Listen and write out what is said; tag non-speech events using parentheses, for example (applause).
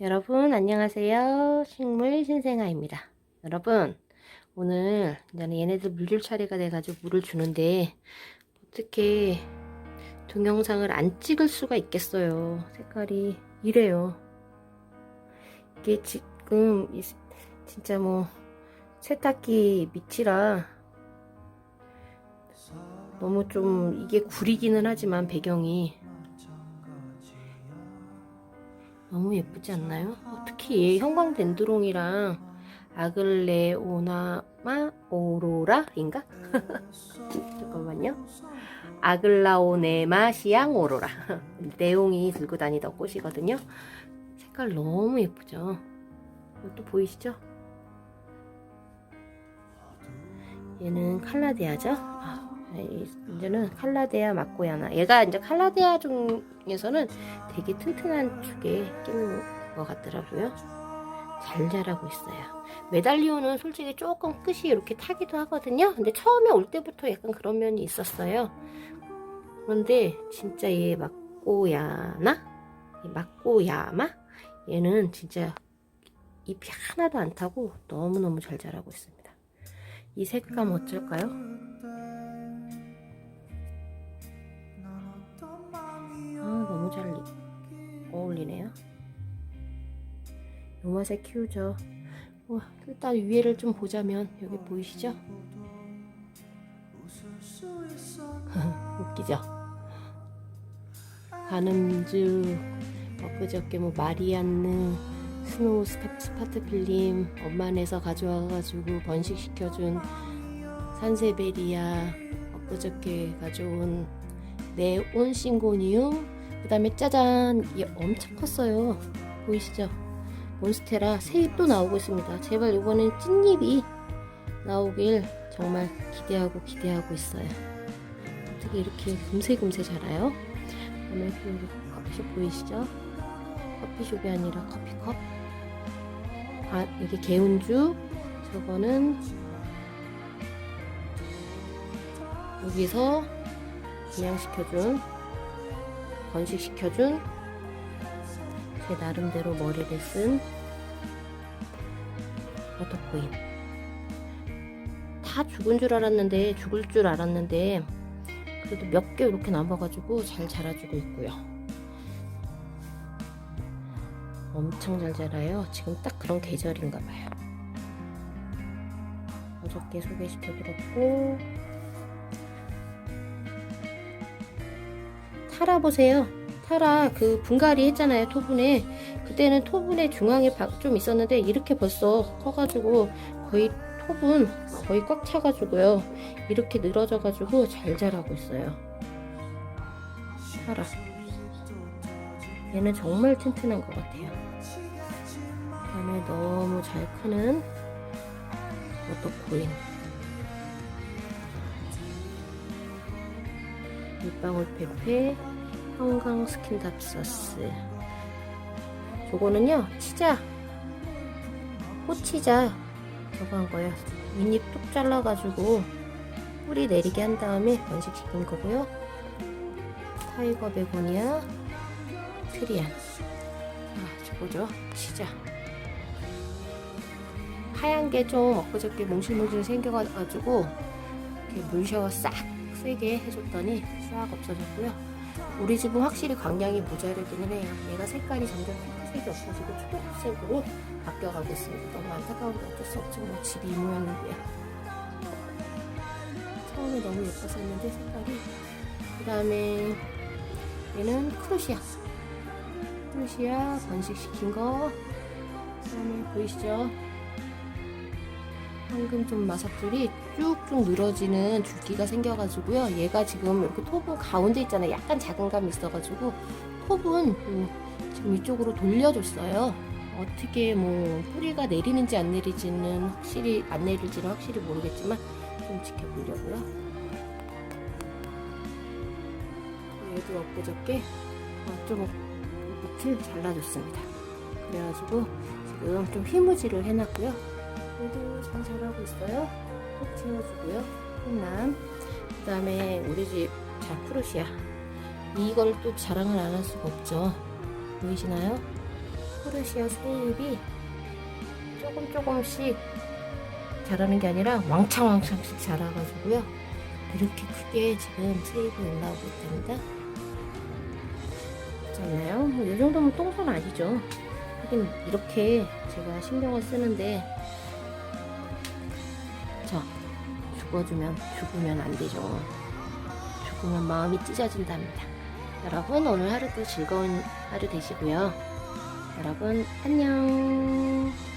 여러분 안녕하세요. 식물 신생아입니다. 여러분 오늘 이제는 얘네들 물줄 차례가 돼가지고 물을 주는데 어떻게 동영상을 안 찍을 수가 있겠어요. 색깔이 이래요. 이게 지금 이- 진짜 뭐 세탁기 밑이라 너무 좀 이게 구리기는 하지만 배경이 너무 예쁘지 않나요? 어, 특히 얘 형광덴드롱이랑 아글레오나마 오로라인가? (laughs) 잠깐만요. 아글라오네마 시앙 오로라. (laughs) 내용이 들고 다니던 꽃이거든요. 색깔 너무 예쁘죠? 이것도 보이시죠? 얘는 칼라데아죠? 아, 이- 이제는 칼라데아 마코야나. 얘가 이제 칼라데아 중에서는 되게 튼튼한 축에 끼는 것 같더라고요. 잘 자라고 있어요. 메달리오는 솔직히 조금 끝이 이렇게 타기도 하거든요. 근데 처음에 올 때부터 약간 그런 면이 있었어요. 그런데 진짜 얘 마코야나? 이 마코야마? 얘는 진짜 잎이 하나도 안 타고 너무너무 잘 자라고 있습니다. 이 색감 어쩔까요? 요 맛에 키우죠. 와, 일단 위에를 좀 보자면 여기 보이시죠? (laughs) 웃기죠? 가늠주 엊그저께 뭐 마리안느 스노우 스파트 필름 엄마네서 가져와가지고 번식시켜준 산세베리아 엊그저께 가져온 네온 싱고니움 그 다음에 짜잔 이게 엄청 컸어요 보이시죠 몬스테라 새 잎 도 나오고 있습니다. 제발 이번엔 찐잎이 나오길 정말 기대하고 기대하고 있어요. 어떻게 이렇게 금세금세 자라요? 그다음에 커피숍 보이시죠? 커피숍이 아니라 커피컵? 아 이게 개운주? 저거는 여기서 분양시켜준 건식시켜준 제 나름대로 머리를 쓴 버터코인. 다 죽은 줄 알았는데 죽을 줄 알았는데 그래도 몇 개 이렇게 남아가지고 잘 자라주고 있고요. 엄청 잘 자라요. 지금 딱 그런 계절인가 봐요. 어저께 소개시켜 드렸고 타라 보세요. 타라 그 분갈이 했잖아요 토분에. 그때는 토분의 중앙에 바- 좀 있었는데 이렇게 벌써 커가지고 거의 토분 거의 꽉 차가지고요. 이렇게 늘어져가지고 잘 자라고 있어요. 타라. 얘는 정말 튼튼한 것 같아요. 그다음에 너무 잘 크는 워터코인. 물방울 페페 형광 스킨 답서스. 요거는요 치자. 꽃치자. 저거 한 거예요. 윗잎 뚝 잘라가지고 뿌리 내리게 한 다음에 번식시킨 거고요. 타이거 베고니아 트리안. 아 저거죠. 치자. 하얀 게 좀 엊그저께 몽실몽실 생겨가지고 이렇게 물 샤워 싹 세게 해줬더니 싹 없어졌고요. 우리 집은 확실히 광량이 모자르기는 해요. 얘가 색깔이 점점 핑크색이 없어지고 초록색으로 바뀌어가고 있습니다. 너무 안타까운데 어쩔 수 없죠. 뭐 집이 이 모양인데요. 처음에 너무 예뻤었는데 색깔이 그 다음에 얘는 크루시아 크루시아 번식시킨 거 그 다음에 보이시죠? 황금 좀 마삭들이 쭉쭉 늘어지는 줄기가 생겨가지고요. 얘가 지금 이렇게 톱은 가운데 있잖아요. 약간 작은 감이 있어가지고 톱은 음, 지금 이쪽으로 돌려줬어요. 어떻게 뭐 뿌리가 내리는지 안 내리지는 확실히 안 내릴지는 확실히 모르겠지만 좀 지켜보려고요. 얘도 엊그저께 어, 좀 밑을 잘라줬습니다. 그래가지고 지금 좀 휘무지를 해놨고요. 얘도 잘 자라고 있어요. 꼭 채워주고요. 훈남. 그 다음에 우리 집 자프루시아. 이걸 또 자랑을 안 할 수가 없죠. 보이시나요? 포르시아 세입이 조금 조금씩 자라는 게 아니라 왕창왕창씩 자라가지고요. 이렇게 크게 지금 세입이 올라오고 있답니다. 뭐, 이 정도면 똥손 아니죠. 하긴, 이렇게 제가 신경을 쓰는데, 죽어주면, 죽으면 안 되죠. 죽으면 마음이 찢어진답니다. 여러분, 오늘 하루도 즐거운 하루 되시고요. 여러분, 안녕.